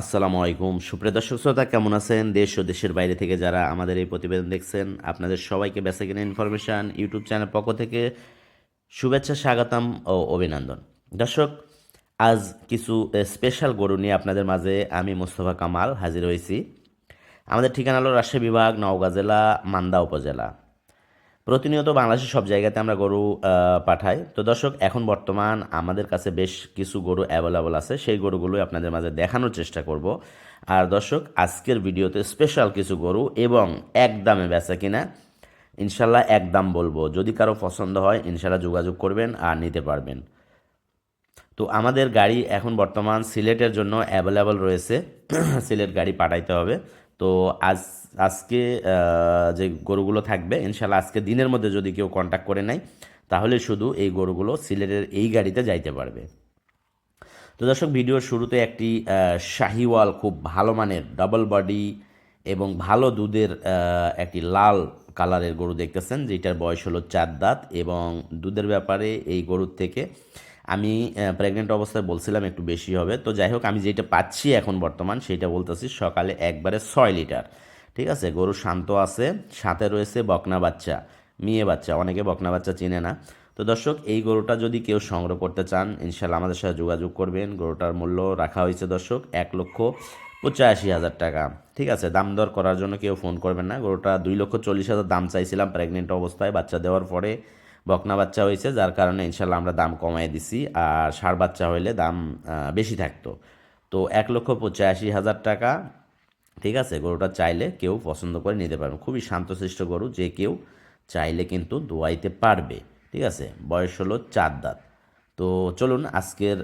আসসালামু আলাইকুম। সুপ্রিয় দর্শক শ্রোতা, কেমন আছেন? দেশ ও দেশের বাইরে থেকে যারা আমাদের এই প্রতিবেদন দেখছেন, আপনাদের সবাইকে বেসা কিনা ইনফরমেশান ইউটিউব চ্যানেল পক্ষ থেকে শুভেচ্ছা, স্বাগতম ও অভিনন্দন। দর্শক, আজ কিছু স্পেশাল গরু নিয়ে আপনাদের মাঝে আমি মোস্তফা কামাল হাজির হয়েছি। আমাদের ঠিকানা হলো রাজশাহী বিভাগ, নওগাঁ জেলা, মান্দা উপজেলা। প্রতিনিয়ত বাংলাদেশের সব জায়গাতে আমরা গরু পাঠাই। তো দর্শক, এখন বর্তমান আমাদের কাছে বেশ কিছু গরু অ্যাভেলেবল আছে। সেই গরুগুলোই আপনাদের মাঝে দেখানোর চেষ্টা করব। আর দর্শক, আজকের ভিডিওতে স্পেশাল কিছু গরু এবং এক দামে বেচা কিনা ইনশাল্লাহ এক দাম বলব। যদি কারও পছন্দ হয় ইনশাল্লাহ যোগাযোগ করবেন আর নিতে পারবেন। তো আমাদের গাড়ি এখন বর্তমান সিলেটের জন্য অ্যাভেলেবল রয়েছে। সিলেট গাড়ি পাঠাইতে হবে। তো আজ আজকে যে গরুগুলো থাকবে ইনশাল্লাহ আজকে দিনের মধ্যে যদি কেউ কন্ট্যাক্ট করে নেয়, তাহলে শুধু এই গরুগুলো সিলেটের এই গাড়িতে যাইতে পারবে। তো দর্শক, ভিডিওর শুরুতে একটি শাহিওয়াল খুব ভালো মানের ডাবল বডি এবং ভালো দুধের একটি লাল কালারের গরু দেখতেছেন, যেটার বয়স হলো চার দাঁত এবং দুধের ব্যাপারে এই গরুর থেকে আমি প্রেগনেন্ট অবস্থায় বলছিলাম একটু বেশি হবে। তো যাই হোক, আমি যেটা পাচ্ছি এখন বর্তমান, সেটা বলতেছি সকালে একবারে ছয় লিটার। ঠিক আছে? গরু শান্ত আছে, সাথে রয়েছে বকনা বাচ্চা, মেয়ে বাচ্চা, অনেকে বকনা বাচ্চা চিনে না। তো দর্শক, এই গরুটা যদি কেউ সংগ্রহ করতে চান ইনশাল্লাহ আমাদের সাথে যোগাযোগ করবেন। গরুটার মূল্য রাখা হয়েছে দর্শক, এক লক্ষ পঁচাশি হাজার টাকা। ঠিক আছে? দাম দর করার জন্য কেউ ফোন করবেন না। গরুটা দুই লক্ষ চল্লিশ হাজার দাম চাইছিলাম প্রেগনেন্ট অবস্থায়, বাচ্চা দেওয়ার পরে বকনা বাচ্চা হয়েছে, যার কারণে ইনশাল্লাহ আমরা দাম কমাই দিছি আর ষাঁড় বাচ্চা হইলে দাম বেশি থাকতো। তো এক লক্ষ পঁচাশি হাজার টাকা ঠিক আছে? গরুটা চাইলে কেউ পছন্দ করে নিতে পারবে। খুবই শান্তশিষ্ট গরু, যে কেউ চাইলে কিন্তু দোয়াইতে পারবে। ঠিক আছে? বয়স হলো চার দাঁত। তো চলুন আজকের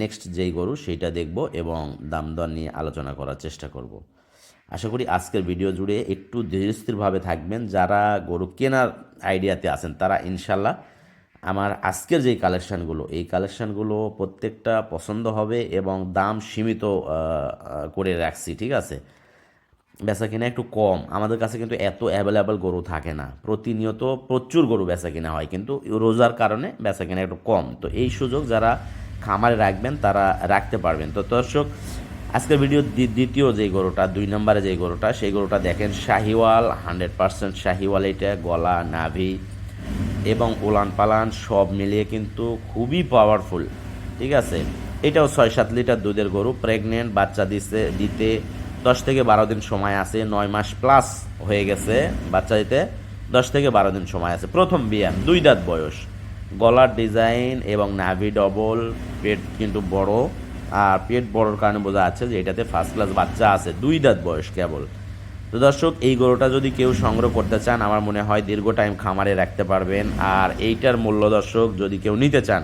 নেক্সট যেই গরু সেইটা দেখব এবং দাম দর নিয়ে আলোচনা করার চেষ্টা করব। আশা করি আজকের ভিডিও জুড়ে একটু ধীরস্থিরভাবে থাকবেন। যারা গরু কেনার আইডিয়াতে আছেন, তারা ইনশাল্লাহ আমার আজকের যেই কালেকশানগুলো এই কালেকশানগুলো প্রত্যেকটা পছন্দ হবে এবং দাম সীমিত করে রাখছি। ঠিক আছে? বেচা কিনা একটু কম। আমাদের কাছে কিন্তু এত অ্যাভেলেবেল গরু থাকে না। প্রতিনিয়ত প্রচুর গরু বেচা কিনা হয়, কিন্তু রোজার কারণে বেচা কিনা একটু কম। তো এই সুযোগ যারা খামারে রাখবেন, তারা রাখতে পারবেন। তো দর্শক, আজকের ভিডিও দ্বিতীয় যে গরুটা, দুই নম্বরে যে গরুটা, সেই গরুটা দেখেন শাহিওয়াল হান্ড্রেড পার্সেন্ট শাহিওয়াল এটা, গলা, নাভি এবং উলান পালান সব মিলিয়ে কিন্তু খুবই পাওয়ারফুল ঠিক আছে? এটাও ছয় সাত লিটার দুধের গরু প্রেগনেন্ট বাচ্চা দিতে দিতে দশ থেকে বারো দিন সময় আছে, নয় মাস প্লাস হয়ে গেছে বাচ্চা দিতে দশ থেকে বারো দিন সময় আছে। প্রথম বিয়ান দুই দাঁত বয়স। গলার ডিজাইন এবং নাভি ডবল পেট কিন্তু বড়। আর পেট বড়োর কারণে বোঝা যাচ্ছে যে এটাতে ফার্স্ট ক্লাস বাচ্চা আছে, দুই দাঁত বয়স কেবল। তো দর্শক, এই গরুটা যদি কেউ সংগ্রহ করতে চান, আমার মনে হয় দীর্ঘ টাইম খামারে রাখতে পারবেন। আর এইটার মূল্য দর্শক, যদি কেউ নিতে চান,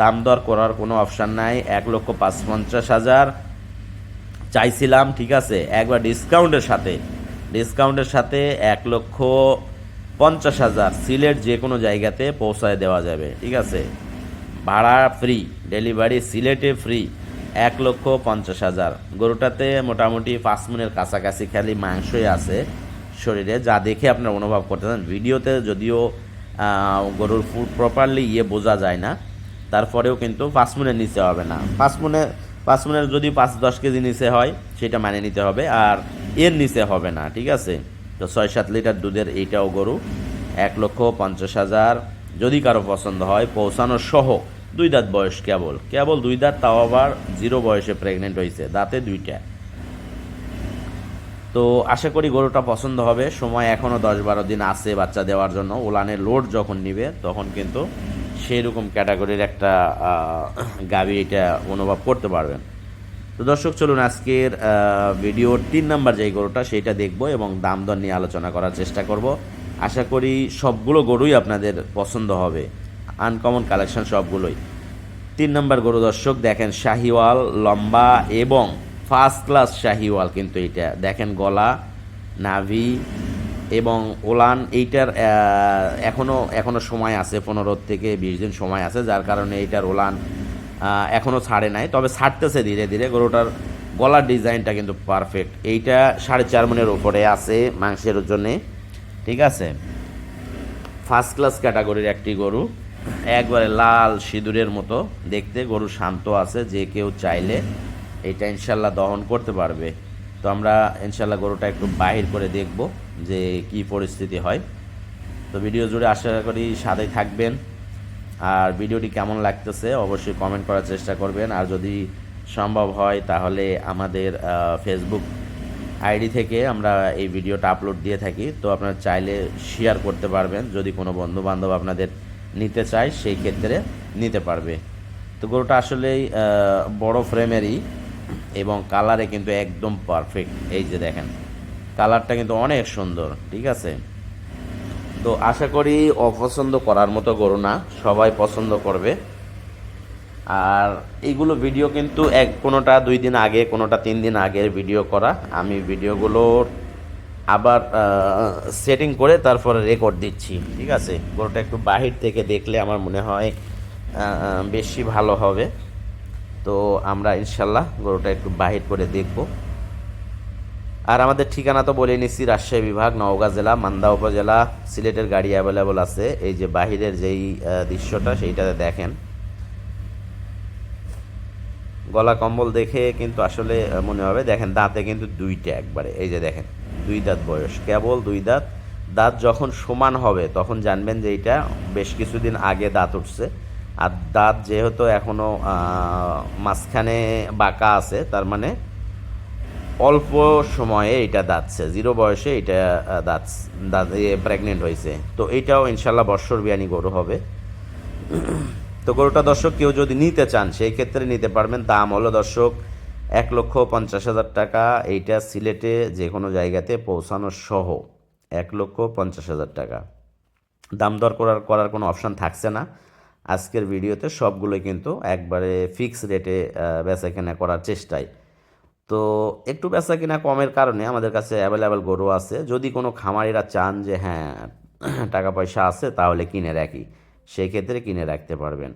দাম দর করার কোনো অপশান নাই। এক লক্ষ পাঁচ পঞ্চাশ হাজার চাইছিলাম, ঠিক আছে, একবার ডিসকাউন্টের সাথে। ডিসকাউন্টের সাথে এক লক্ষ পঞ্চাশ হাজার সিলেট যে কোনো জায়গাতে পৌঁছায় দেওয়া যাবে, ঠিক আছে। ভাড়া ফ্রি ডেলিভারি সিলেটে ফ্রি এক লক্ষ পঞ্চাশ হাজার। গরুটাতে মোটামুটি পাঁচ মিনের কাছাকাছি খালি মাংসই আছে। শরীরে যা দেখে আপনার অনুভব করতে চান। ভিডিওতে যদিও গরুর ফুড প্রপারলি ইয়ে বোঝা যায় না, তারপরেও কিন্তু পাঁচ মনের নিচে হবে না। পাঁচ মনে পাঁচ মনের যদি পাঁচ দশ কেজি নিচে হয়, সেটা মানে নিতে হবে। আর এর নিচে হবে না, ঠিক আছে? তো ছয় সাত লিটার দুধের এইটাও গরু, এক লক্ষ পঞ্চাশ হাজার। যদি কারও পছন্দ হয়, পৌঁছানো সহ দুই দাঁত বয়স কেবল। কেবল দুই দাঁত, তাও আবার জিরো বয়সে প্রেগনেন্ট হয়েছে, দাঁতে দুইটা। তো আশা করি গরুটা পছন্দ হবে। সময় এখনও দশ বারো দিন আছে বাচ্চা দেওয়ার জন্য। ওলানের লোড যখন নিবে, তখন কিন্তু সেই রকম ক্যাটাগরির একটা গাবি এটা অনুভব করতে পারবেন। তো দর্শক, চলুন আজকের ভিডিওর তিন নাম্বার যেই গরুটা, সেইটা দেখব এবং দাম দর নিয়ে আলোচনা করার চেষ্টা করব। আশা করি সবগুলো গরুই আপনাদের পছন্দ হবে। আনকমন কালেকশন সবগুলোই। তিন নম্বর গরু দর্শক, দেখেন শাহিওয়াল, লম্বা এবং ফার্স্ট ক্লাস শাহিওয়াল কিন্তু এটা। দেখেন গলা, নাভি এবং ওলান এইটার আহ, এখনও এখনও সময় আছে পনেরো থেকে বিশ দিন সময় আছে যার কারণে এইটার ওলান এখনও ছাড়ে নাই। তবে ছাড়তেছে ধীরে ধীরে গরুটার গলার ডিজাইনটা কিন্তু পারফেক্ট। এইটা সাড়ে চার মনের উপরে আছে মাংসের জন্যে ঠিক আছে? ফার্স্ট ক্লাস ক্যাটাগরির একটি গরু একবারে লাল সিঁদুরের মতো দেখতে গরু শান্ত আছে যে কেউ চাইলে এইটা ইনশাল্লাহ দহন করতে পারবে। তো আমরা ইনশাল্লাহ গরুটা একটু বাহির করে দেখব। যে কি পরিস্থিতি হয়। তো ভিডিও জুড়ে আশা করি সাথে থাকবেন। আর ভিডিওটি কেমন লাগতেছে অবশ্যই কমেন্ট করার চেষ্টা করবেন। আর যদি সম্ভব হয় তাহলে আমাদের ফেসবুক আইডি থেকে আমরা এই ভিডিওটা আপলোড দিয়ে থাকি। তো আপনারা চাইলে শেয়ার করতে পারবেন। যদি কোনো বন্ধু বান্ধব আপনাদের নিতে চায় সেই ক্ষেত্রে নিতে পারবে। তো গরুটা আসলেই বড় ফ্রেমেরই এবং কালারে কিন্তু একদম পারফেক্ট এই যে দেখেন। কালারটা কিন্তু অনেক সুন্দর, ঠিক আছে? তো আশা করি অপছন্দ করার মতো গরু না, সবাই পছন্দ করবে। আর এইগুলো ভিডিও কিন্তু এক, কোনোটা দুই দিন আগে, কোনোটা তিন দিন আগের ভিডিও করা। আমি ভিডিওগুলোর আবার সেটিং করে তারপরে রেকর্ড দিচ্ছি, ঠিক আছে? গরুটা একটু বাহির থেকে দেখলে আমার মনে হয় বেশি ভালো হবে। তো আমরা ইনশাল্লাহ গরুটা একটু বাহির করে দেখব। আর আমাদের ঠিকানা তো বলে নিচ্ছি, রাজশাহী বিভাগ, নওগাঁ জেলা, মান্দা উপজেলা। সিলেটের গাড়ি অ্যাভেলেবল আছে। এই যে বাহিরের যেই দৃশ্যটা, সেইটাতে দেখেন। গলা কম্বল দেখে কিন্তু আসলে মনে হবে, দেখেন দাঁতে কিন্তু দুইটা একবারে। এই যে দেখেন, দুই দাঁত বয়স। কেবল দুই দাঁত। দাঁত যখন সমান হবে, তখন জানবেন যে এইটা বেশ কিছুদিন আগে দাঁত উঠছে। আর দাঁত যেহেতু এখনও মাঝখানে বাঁকা আছে, তার মানে অল্প সময়ে এটা দাঁতছে, জিরো বয়সে এটা দাঁত দাঁত প্রেগনেন্ট হয়েছে। তো এইটাও ইনশাল্লাহ বর্ষর বিয়ানি গরু হবে। তো গরুটা দর্শক, কেউ যদি নিতে চান, সেই ক্ষেত্রে নিতে পারবেন। দাম হলো দর্শক, এক লক্ষ পঞ্চাশ হাজার টাকা। এইটা সিলেটে যে কোনো জায়গাতে পৌঁছানো সহ এক লক্ষ পঞ্চাশ হাজার টাকা। দাম দর করার করার কোনো অপশান থাকছে না। আজকের ভিডিওতে সবগুলোই কিন্তু একবারে ফিক্স রেটে বেচা কেনা করার চেষ্টায়। তো একটু বেচা কিনা কমের কারণে আমাদের কাছে অ্যাভেলেবেল গরু আছে। যদি কোনো খামারিরা চান যে হ্যাঁ টাকা পয়সা আছে, তাহলে কিনে রাখি। সেই ক্ষেত্রে কিনে রাখতে পারবেন।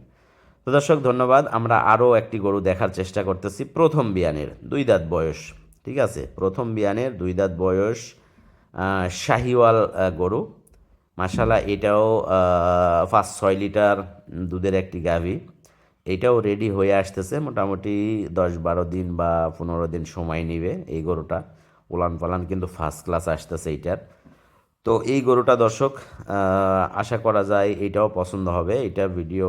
তো দর্শক, ধন্যবাদ। আমরা আরও একটি গরু দেখার চেষ্টা করতেছি, প্রথম বিয়ানের, দুই দাঁত বয়স, ঠিক আছে? প্রথম বিয়ানের দুই দাঁত বয়স শাহিওয়াল গরু। মাসালা এটাও পাঁচ ছয় লিটার দুধের একটি গাভী। এটাও রেডি হয়ে আসতেছে। মোটামুটি দশ বারো দিন বা পনেরো দিন সময় নিবে এই গরুটা। উলান পালান কিন্তু ফার্স্ট ক্লাস আসতেছে এইটার। তো এই গরুটা দর্শক আশা করা যায় এটাও পছন্দ হবে। এটা ভিডিও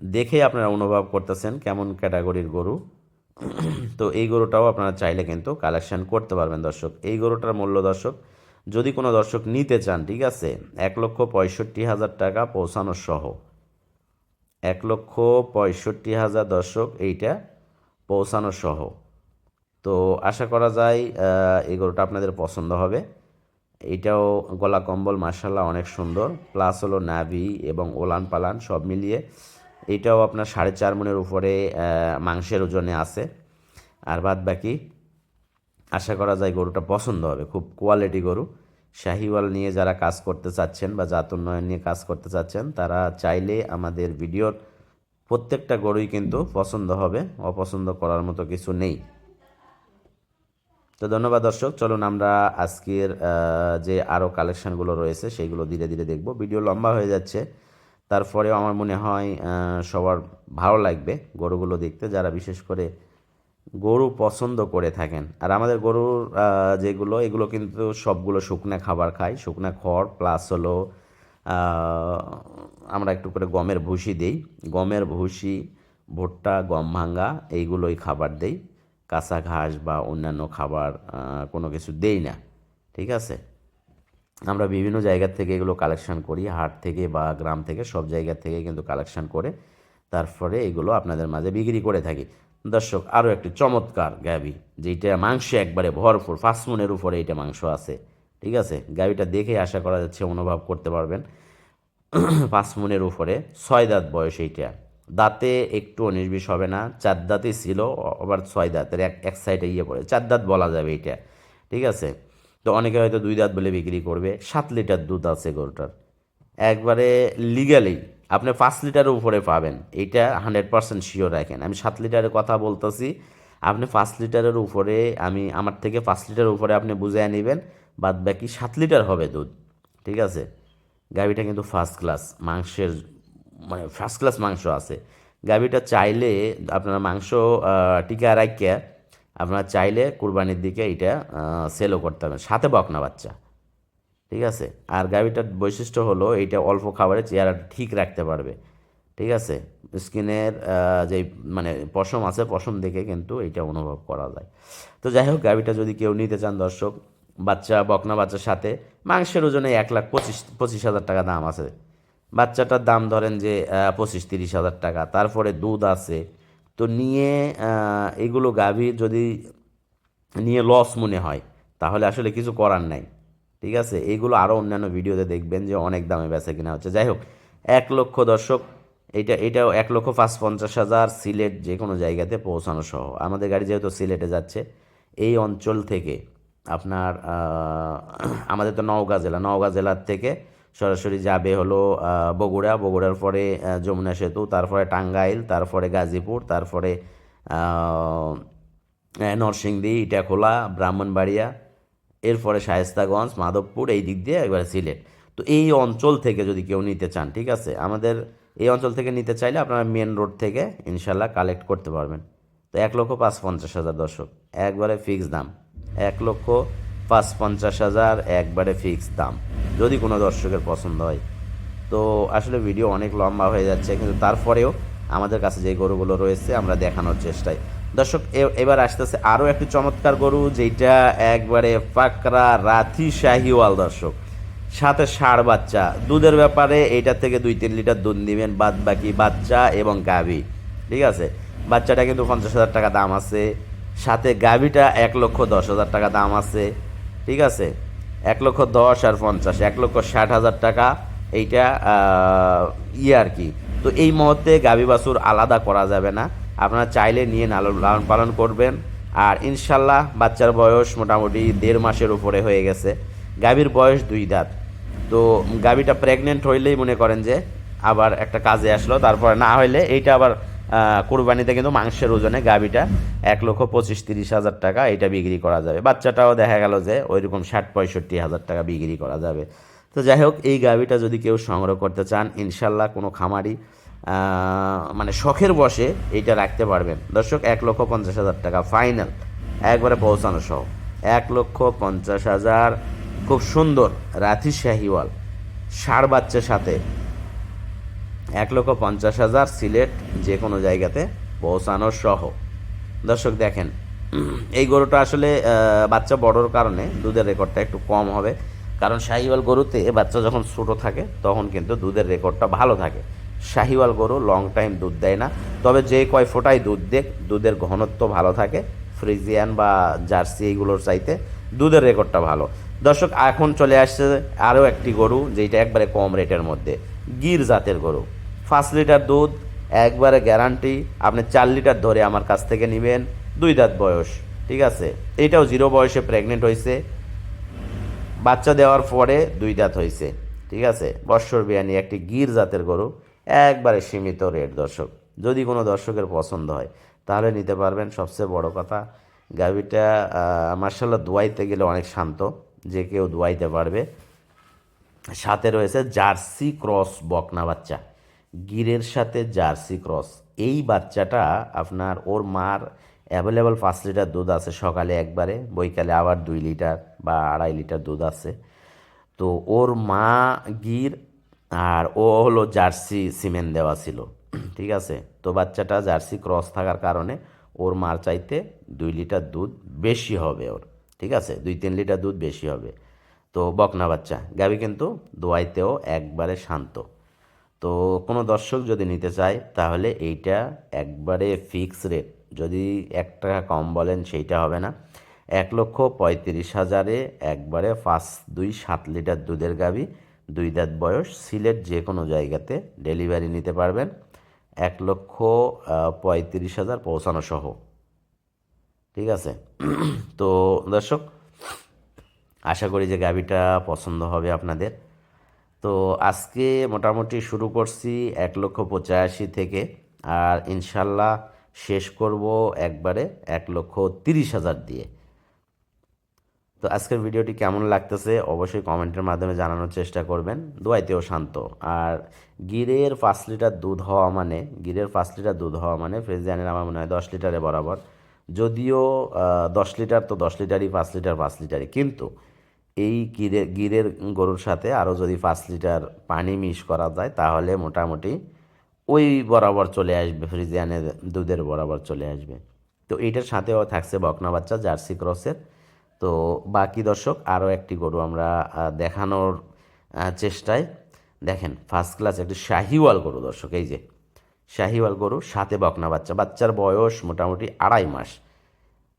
দেখে আপনারা অনুভব করতেছেন কেমন ক্যাটাগরির গরু। তো এই গরুটাও আপনারা চাইলে কিন্তু কালেকশন করতে পারবেন দর্শক। এই গরুটার মূল্য দর্শক যদি কোনো দর্শক নিতে চান, ঠিক আছে, এক লক্ষ পঁয়ষট্টি হাজার টাকা পৌঁছানো সহ। এক লক্ষ পঁয়ষট্টি হাজার দর্শক এইটা পৌঁছানো সহ। তো আশা করা যায় গরুটা আপনাদের পছন্দ হবে। এইটাও গলা কম্বল মার্শাল্লাহ অনেক সুন্দর। প্লাস হলো নাভি এবং ওলান পালান সব মিলিয়ে এইটাও আপনার সাড়ে চার মনের উপরে মাংসের ওজনে আছে। আর বাদ বাকি আশা করা যায় গরুটা পছন্দ হবে। খুব কোয়ালিটি গরু। শাহিওয়াল নিয়ে যারা কাজ করতে চাচ্ছেন বা জাত উন্নয়ন নিয়ে কাজ করতে চাচ্ছেন, তারা চাইলে আমাদের ভিডিওর প্রত্যেকটা গরুই কিন্তু পছন্দ হবে, অপছন্দ করার মতো কিছু নেই। তো ধন্যবাদ দর্শক। চলুন আমরা আজকের যে আরও কালেকশানগুলো রয়েছে, সেইগুলো ধীরে ধীরে দেখব। ভিডিও লম্বা হয়ে যাচ্ছে। তারপরেও আমার মনে হয় সবার ভালো লাগবে গরুগুলো দেখতে। যারা বিশেষ করে গরু পছন্দ করে থাকেন। আর আমাদের গরুর যেগুলো, এগুলো কিন্তু সবগুলো শুকনা খাবার খায় শুকনা খড় প্লাস হলো আমরা একটু করে গমের ভুসি দেই। গমের ভুসি, ভুট্টা, গম ভাঙ্গা এইগুলোই খাবার দেই। কাঁচা ঘাস বা অন্যান্য খাবার কোনো কিছু দেই না। ঠিক আছে? আমরা বিভিন্ন জায়গা থেকে এগুলো কালেকশন করি। হাট থেকে বা গ্রাম থেকে সব জায়গা থেকে কিন্তু কালেকশন করে তারপরে এগুলো আপনাদের মাঝে বিক্রি করে থাকি। দর্শক আরও একটি চমৎকার গাবি যেটা মাংস একবারে ভরপুর ফাঁসমনের উপরে এটা মাংস আছে, ঠিক আছে? গাবিটা দেখে আশা করা যাচ্ছে অনুভব করতে পারবেন। পাঁচ উপরে ছয় দাঁত বয়স এইটা। দাঁতে একটু বিশ হবে না, চার দাঁতই ছিল, আবার ছয় দাঁতের এক এক সাইডে ইয়ে পড়ে। চার দাঁত বলা যাবে এইটা, ঠিক আছে? তো অনেকে হয়তো দুই দাঁত বলে বিক্রি করবে, সাত লিটার দুধ আছে গরুটার। একবারে লিগালি আপনি পাঁচ লিটারের উপরে পাবেন। এইটা হান্ড্রেড পার্সেন্ট শিওর রাখেন। আমি সাত লিটারের কথা বলতেছি, আপনি পাঁচ লিটারের উপরে, আমি আমার থেকে পাঁচ লিটারের উপরে আপনি বুঝিয়ে নেবেন, বাদ বাকি সাত লিটার হবে দুধ। ঠিক আছে? গাভিটা কিন্তু ফার্স্ট ক্লাস মাংসের মানে ফার্স্ট ক্লাস মাংস আছে। গাভীটা চাইলে আপনার মাংস টিকা রাখিয়া আপনারা চাইলে কুরবানির দিকে এটা সেলও করতে হবে সাথে বকনা বাচ্চা। ঠিক আছে? আর গাভীটার বৈশিষ্ট্য হলো এইটা অল্প খাবারে চেহারাটা ঠিক রাখতে পারবে। ঠিক আছে? স্কিনের যে মানে পশম আছে, পশম দেখে কিন্তু এটা অনুভব করা যায়। তো যাই হোক গাভীটা যদি কেউ নিতে চান দর্শক, বাচ্চা, বকনা বাচ্চার সাথে, মাংসের ওজনে এক লাখ পঁচিশ পঁচিশ হাজার টাকা দাম আছে। বাচ্চাটার দাম ধরেন যে পঁচিশ, তিরিশ হাজার টাকা, তারপরে দুধ আছে। তো নিয়ে এগুলো গাভী যদি নিয়ে লস মনে হয়, তাহলে আসলে কিছু করার নাই। ঠিক আছে? এইগুলো আরও অন্যান্য ভিডিওতে দেখবেন যে অনেক দামে বেচা কিনা হচ্ছে। যাই হোক, এক লক্ষ দর্শক এইটা এটাও এক লক্ষ পাঁচ পঞ্চাশ হাজার সিলেট যে কোনো জায়গাতে পৌঁছানো সহ। আমাদের গাড়ি যেহেতু সিলেটে যাচ্ছে, এই অঞ্চল থেকে আপনার আমাদের তো নওগাঁ জেলা। নওগাঁ জেলার থেকে সরাসরি যাবে হলো বগুড়া। বগুড়ার পরে যমুনা সেতু, তারপরে টাঙ্গাইল, তারপরে গাজীপুর, তারপরে নরসিংদী, ইটাখোলা, ব্রাহ্মণবাড়িয়া এরপরে শায়েস্তাগঞ্জ, মাধবপুর, এই দিক দিয়ে একবারে সিলেট। তো এই অঞ্চল থেকে যদি কেউ নিতে চান, ঠিক আছে? আমাদের এই অঞ্চল থেকে নিতে চাইলে আপনারা মেন রোড থেকে ইনশাল্লাহ কালেক্ট করতে পারবেন। তো এক লক্ষ পাঁচ পঞ্চাশ হাজার দর্শক, একবারে ফিক্স দাম। এক লক্ষ পাঁচ পঞ্চাশ হাজার একবারে ফিক্স দাম, যদি কোনো দর্শকের পছন্দ হয়। তো আসলে ভিডিও অনেক লম্বা হয়ে যাচ্ছে, কিন্তু তারপরেও আমাদের কাছে যে গরুগুলো রয়েছে আমরা দেখানোর চেষ্টায়। দর্শক এবার আসতেছে আরও একটি চমৎকার গরু যেটা একবারে পাকরা রাথি শাহিওয়াল, দর্শক। সাথে ষাঁড় বাচ্চা। দুধের ব্যাপারে এইটা থেকে দুই তিন লিটার দুধ নেবেন বাদ বাকি বাচ্চা এবং গাভী। ঠিক আছে? বাচ্চাটা কিন্তু পঞ্চাশ হাজার টাকা দাম আছে। সাথে গাভীটা এক লক্ষ দশ হাজার টাকা দাম আছে। ঠিক আছে? এক লক্ষ দশ আর পঞ্চাশ, এক লক্ষ ষাট হাজার টাকা। এইটা ইয়ে আর কি। তো এই মুহূর্তে গাভী বাছুর আলাদা করা যাবে না। আপনারা চাইলে নিয়ে লালন পালন করবেন। আর ইনশাল্লাহ বাচ্চার বয়স মোটামুটি দেড় মাসের উপরে হয়ে গেছে। গাভীর বয়স দুই দাঁত। তো গাভীটা প্রেগনেন্ট হইলেই মনে করেন যে আবার একটা কাজে আসলো। তারপরে না হইলে এইটা আবার কোরবানিতে কিন্তু মাংসের ওজনে গাভীটা এক লক্ষ পঁচিশ তিরিশ হাজার টাকা এটা বিক্রি করা যাবে। বাচ্চাটাও দেখা গেল যে ওইরকম ষাট পঁয়ষট্টি হাজার টাকা বিক্রি করা যাবে। তো যাই হোক, এই গাভীটা যদি কেউ সংগ্রহ করতে চান, ইনশাল্লাহ কোনো খামারি মানে শখের বসে এইটা রাখতে পারবেন। দর্শক, এক লক্ষ পঞ্চাশ হাজার টাকা ফাইনাল একবারে পৌঁছানো সহ। এক লক্ষ পঞ্চাশ হাজার, খুব সুন্দর, রাথি শাহিওয়াল ষাড় বাচ্চার সাথে। এক লক্ষ পঞ্চাশ হাজার সিলেট যে কোনো জায়গাতে পৌঁছানো সহ। দর্শক, দেখেন, এই গরুটা আসলে বাচ্চা বড়োর কারণে দুধের রেকর্ডটা একটু কম হবে। কারণ শাহিওয়াল গরুতে বাচ্চা যখন ছোটো থাকে, তখন কিন্তু দুধের রেকর্ডটা ভালো থাকে। শাহিওয়াল গরু লং টাইম দুধ দেয় না। তবে যে কয় ফোটাই দুধ দেখ দুধের ঘনত্ব ভালো থাকে। ফ্রিজিয়ান বা জার্সি এইগুলোর চাইতে দুধের রেকর্ডটা ভালো। দর্শক, এখন চলে আসছে আরও একটি গরু যেটা একবারে কম রেটের মধ্যে। গির জাতের গরু। পাঁচ লিটার দুধ, একবারে গ্যারান্টি আপনি চার লিটার ধরে আমার কাছ থেকে নেবেন। দুই দাঁত বয়স, ঠিক আছে? এটাও জিরো বয়সে প্রেগনেন্ট হয়েছে বাচ্চা দেওয়ার পরে দুই দাঁত হয়েছে ঠিক আছে? বৎসর বিয়ানি একটি গির জাতের গরু। একবারে সীমিত রেট দর্শক। যদি কোনো দর্শকের পছন্দ হয়, তাহলে নিতে পারবেন। সবচেয়ে বড় কথা, গাভিটা মার্শাল্লাহ দোয়াইতে গেলে অনেক শান্ত, যে কেউ দোয়াইতে পারবে। সাথে রয়েছে জার্সি ক্রস বকনা বাচ্চা। গিরের সাথে জার্সি ক্রস। এই বাচ্চাটা আপনার, ওর মার অ্যাভেলেবল পাঁচ লিটার দুধ আছে সকালে একবারে, বৈকালে আবার দুই লিটার বা আড়াই লিটার দুধ আছে। তো ওর মা গির আর ও হলো জার্সি সিমেন্ট দেওয়া ছিল, ঠিক আছে? তো বাচ্চাটা জার্সি ক্রস থাকার কারণে ওর মার চাইতে দুই লিটার দুধ বেশি হবে ওর, ঠিক আছে? দুই তিন লিটার দুধ বেশি হবে। তো বকনা বাচ্চা গাবি কিন্তু দোয়াইতেও একবারে শান্ত। তো কোনো দর্শক যদি নিতে চায়, তাহলে এইটা একবারে ফিক্স রেট যদি এক টাকা কম বলেন, সেইটা হবে না। এক লক্ষ পঁয়ত্রিশ হাজারে একবারে পাঁচ, দুই, সাত লিটার দুধের গাবি দুই দাঁত বয়স, সিলেট যে কোনো জায়গাতে ডেলিভারি নিতে পারবেন। এক লক্ষ পঁয়ত্রিশ হাজার পৌঁছানো সহ। ঠিক আছে? তো দর্শক, আশা করি যে গাভিটা পছন্দ হবে আপনাদের। তো আজকে মোটামুটি শুরু করছি এক লক্ষ পঁচাশি থেকে, আর ইনশাল্লাহ শেষ করব একবারে এক লক্ষ তিরিশ হাজার দিয়ে। তো আজকের ভিডিওটি কেমন লাগতেছে অবশ্যই কমেন্টের মাধ্যমে জানানোর চেষ্টা করবেন। দোয়াইতেও শান্ত। আর গিরের পাঁচ লিটার দুধ হওয়া মানে গিরের পাঁচ লিটার দুধ হওয়া মানে ফ্রিজিয়ানের আমার মনে হয় দশ লিটারে বরাবর। যদিও দশ লিটার তো দশ লিটারই, পাঁচ লিটার পাঁচ লিটারই। কিন্তু এই গিরে, গিরের গরুর সাথে আরও যদি পাঁচ লিটার পানি মিক্স করা যায়, তাহলে মোটামুটি ওই বরাবর চলে আসবে, ফ্রিজিয়ানের দুধের বরাবর চলে আসবে। তো এইটার সাথেও থাকছে বকনা বাচ্চা, জার্সি ক্রসের। তো বাকি দর্শক, আরও একটি গরু আমরা দেখানোর চেষ্টায়। দেখেন ফার্স্ট ক্লাস একটি শাহিওয়াল গরু দর্শক, এই যে। শাহিওয়াল গরু, সাথে বকনা বাচ্চা। বাচ্চার বয়স মোটামুটি আড়াই মাস।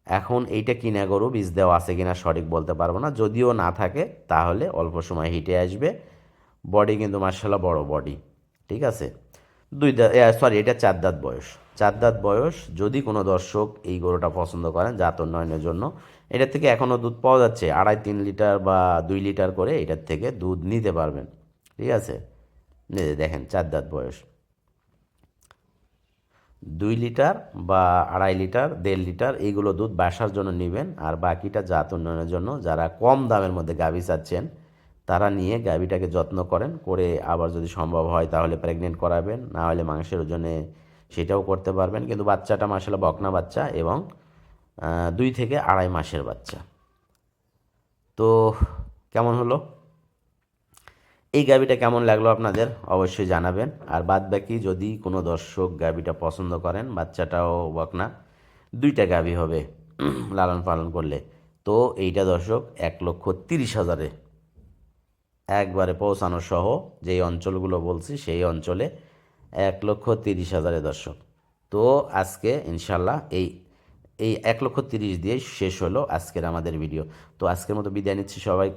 এখন এইটা কিনা গরু, বীজ দেওয়া আছে কিনা সঠিক বলতে পারব না। যদিও না থাকে, তাহলে অল্প সময় হিটে আসবে। বডি কিন্তু মার্শাল্লাহ বড় বডি, ঠিক আছে? দুই সরি এটা চার দাঁত বয়স। চার দাঁত বয়স, যদি কোনো দর্শক এই গরুটা পছন্দ করেন জাত উন্নয়নের জন্য, এটার থেকে এখনও দুধ পাওয়া যাচ্ছে, আড়াই তিন লিটার বা দুই লিটার করে এটার থেকে দুধ নিতে পারবেন, ঠিক আছে? দেখেন চার দাঁত বয়স। দুই লিটার বা আড়াই লিটার, দেড় লিটার, এইগুলো দুধ বাসার জন্য নেবেন, আর বাকিটা জাত উন্নয়নের জন্য যারা কম দামের মধ্যে গাভী চাচ্ছেন, তারা নিয়ে গাভীটাকে যত্ন করেন, করে আবার যদি সম্ভব হয় তাহলে প্রেগনেন্ট করাবেন, না হলে মাংসের ওজনে সেটাও করতে পারবেন। কিন্তু বাচ্চাটা মাসালে বকনা বাচ্চা এবং দুই থেকে আড়াই মাসের বাচ্চা। তো কেমন হলো? এই গাবিটা কেমন লাগল আপনাদের? অবশ্যই জানাবেন। আর বাদ বাকি যদি কোনো দর্শক গাবিটা পছন্দ করেন, বাচ্চাটাও বকনা, দুইটা গাবি হবে লালন পালন করলে। তো এইটা দর্শক এক লক্ষ তিরিশ হাজারে একবারে পৌঁছানো সহ যেই অঞ্চলগুলো বলছি, সেই অঞ্চলে এক লক্ষ তিরিশ হাজারে দর্শক। তো আজকে ইনশাল্লাহ এই এই এক লক্ষ তিরিশ দিয়ে শেষ হলো আজকের আমাদের ভিডিও তো আজকের মতো বিদায় নিচ্ছি সবাই।